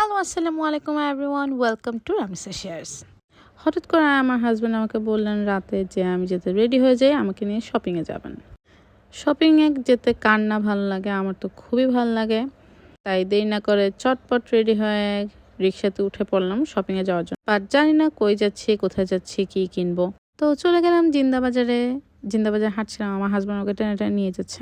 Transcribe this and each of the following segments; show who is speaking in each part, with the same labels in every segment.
Speaker 1: Hello আসসালামু আলাইকুম everyone welcome to Ramisa shares হঠাৎ করে আমার হাজব্যান্ড আমাকে বললেন রাতে যে আমি যেতে রেডি হয়ে যাই, আমাকে নিয়ে শপিংয়ে যাবেন। শপিংয়ে যেতে কার না ভালো লাগে? আমার তো খুবই ভালো লাগে। তাই দেরি না করে চটপট রেডি হয়ে রিক্সাতে উঠে পড়লাম শপিংয়ে যাওয়ার জন্য। বাট জানি না কই যাচ্ছি, কোথায় যাচ্ছি, কি কিনবো। তো চলে গেলাম জিন্দাবাজারে। জিন্দাবাজার হাঁটছিলাম আমার হাজব্যান্ড ওকে টেনে টেনে নিয়ে যাচ্ছে।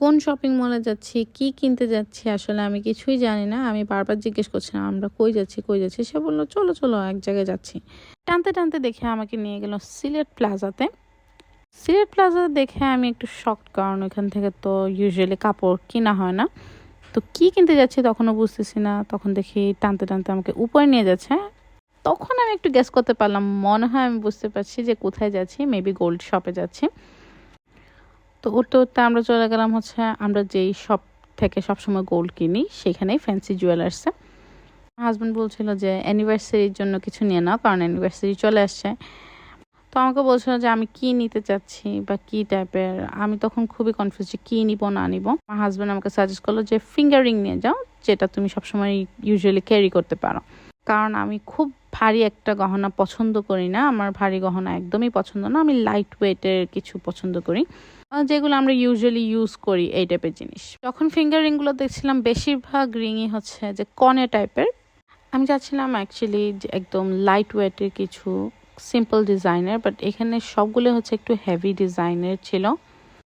Speaker 1: কোন শপিং মলে যাচ্ছি, কি কিনতে যাচ্ছি আসলে আমি কিছুই জানি না। আমি বারবার জিজ্ঞেস করছিলাম, আমরা কই যাচ্ছি কই যাচ্ছি? সে বলল, চলো চলো, এক জায়গায় যাচ্ছি। টানতে টানতে দেখে আমাকে নিয়ে গেল সিলেট প্লাজাতে। সিলেট প্লাজা দেখে আমি একটু শক্ট কারণ ওইখান থেকে তো ইউজুয়ালি কাপড় কিনা হয় না। তো কি কিনতে যাচ্ছি তখনও বুঝতেছি না। তখন দেখি টানতে টানতে আমাকে উপরে নিয়ে যাচ্ছে। তখন আমি একটু গ্যাস করতে পারলাম, মনে হয় আমি বুঝতে পারছি যে কোথায় যাচ্ছি মেবি গোল্ড শপে যাচ্ছি। তো উঠতে উঠতে আমরা চলে গেলাম হচ্ছে আমরা যেই শপ থেকে সবসময় গোল্ড কিনি সেখানেই ফ্যান্সি জুয়েলার্সে হাজব্যান্ড বলছিল যে অ্যানিভার্সারির জন্য কিছু নিয়ে নাও, কারণ অ্যানিভার্সারি চলে আসছে। তো আমাকে বলছিল যে, আমি কি নিতে চাচ্ছি বা কি টাইপের আমি তখন খুবই কনফিউজ যে কী নিব, না নিব। আমার হাজব্যান্ড আমাকে সাজেস্ট করল যে ফিঙ্গার নিয়ে যাও, যেটা তুমি সবসময় ইউজুয়ালি ক্যারি করতে পারো। কারণ আমি খুব ভারী একটা গহনা পছন্দ করি না। আমার ভারী গহনা একদমই পছন্দ না, আমি লাইট ওয়েটের কিছু পছন্দ করি। যেগুলো আমরা ইউজুয়ালি ইউজ করি এই টাইপের জিনিস। যখন ফিঙ্গার রিংগুলো দেখছিলাম, বেশিরভাগ রিংই হচ্ছে যে কনে টাইপের আমি চাচ্ছিলাম অ্যাকচুয়ালি একদম লাইট ওয়েটের কিছু সিম্পল ডিজাইনের বাট এখানে সবগুলো হচ্ছে একটু হেভি ডিজাইনের ছিল।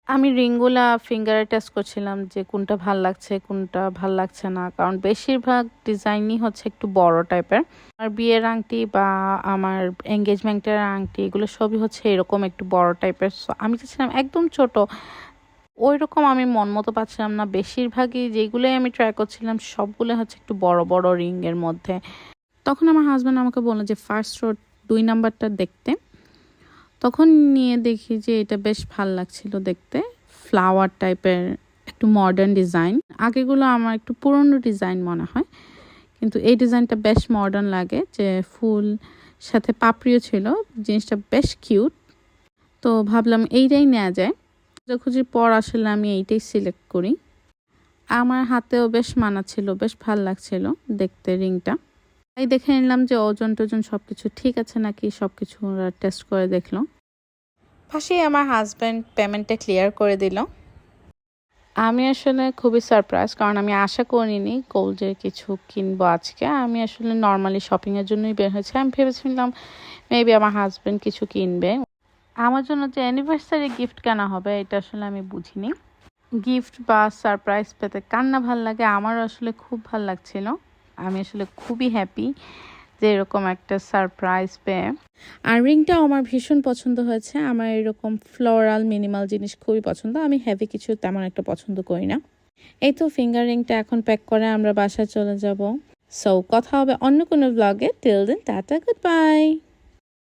Speaker 1: আমি রিংগুলা ফিঙ্গারে টেস্ট করছিলাম যে কোনটা ভালো লাগছে, কোনটা ভালো লাগছে না। কারণ বেশিরভাগ ডিজাইনই হচ্ছে একটু বড় টাইপের আমার বিয়ের আংটি বা আমার এঙ্গেজমেন্টের আংটি, এগুলো সবই হচ্ছে এরকম একটু বড় টাইপের আমি চাচ্ছিলাম একদম ছোট। ওই রকম আমি মন মতো পাচ্ছিলাম না। বেশিরভাগই যেগুলোই আমি ট্রাই করছিলাম, সবগুলো হচ্ছে একটু বড় বড় রিং এর মধ্যে। তখন আমার হাজব্যান্ড আমাকে বলল যে ফার্স্ট রোড দুই নাম্বারটা দেখতে। তখন নিয়ে দেখি যে এটা বেশ ভালো লাগছিল দেখতে। ফ্লাওয়ার টাইপের একটু মডার্ন ডিজাইন আগেগুলো আমার একটু পুরনো ডিজাইন মনে হয়। কিন্তু এই ডিজাইনটা বেশ মডার্ন লাগে যে ফুল সাথে পাপড়িও ছিল, জিনিসটা বেশ কিউট তো ভাবলাম এইটাই নেওয়া যায়। খোঁজাখুঁজির পর আসলে আমি এইটাই সিলেক্ট করি। আমার হাতেও বেশ মানাচ্ছিল, বেশ ভালো লাগছিল দেখতে রিংটা। তাই দেখে নিলাম যে ওজন টোজন সব কিছু ঠিক আছে নাকি সব কিছু টেস্ট করে দেখল। পাশেই আমার হাজব্যান্ড পেমেন্টটা ক্লিয়ার করে দিল। আমি আসলে খুবই সারপ্রাইজ কারণ আমি আশা করিনি গোল্ডের কিছু কিনবো আজকে। আমি আসলে নর্মালি শপিংয়ের জন্যই বের হয়েছি। আমি ভেবেছিলাম মেবি আমার হাজব্যান্ড কিছু কিনবে। আমার জন্য যে অ্যানিভার্সারি গিফট কেনা হবে, এটা আসলে আমি বুঝিনি। গিফট বা সারপ্রাইজ পেতে কান্না ভালো লাগে, আমারও আসলে খুব ভালো লাগছিল। আমি আসলে খুবই হ্যাপি যে এরকম একটা সারপ্রাইজ পেয়ে। আর রিংটাও আমার ভীষণ পছন্দ হয়েছে। আমার এরকম ফ্লোরাল মিনিমাল জিনিস খুবই পছন্দ। আমি হেভি কিছু তেমন একটা পছন্দ করি না। এই তো ফিঙ্গার রিংটা এখন প্যাক করে আমরা বাসায় চলে যাব। সো কথা হবে অন্য কোনো ব্লগে টিল দিন টাটা গুড বাই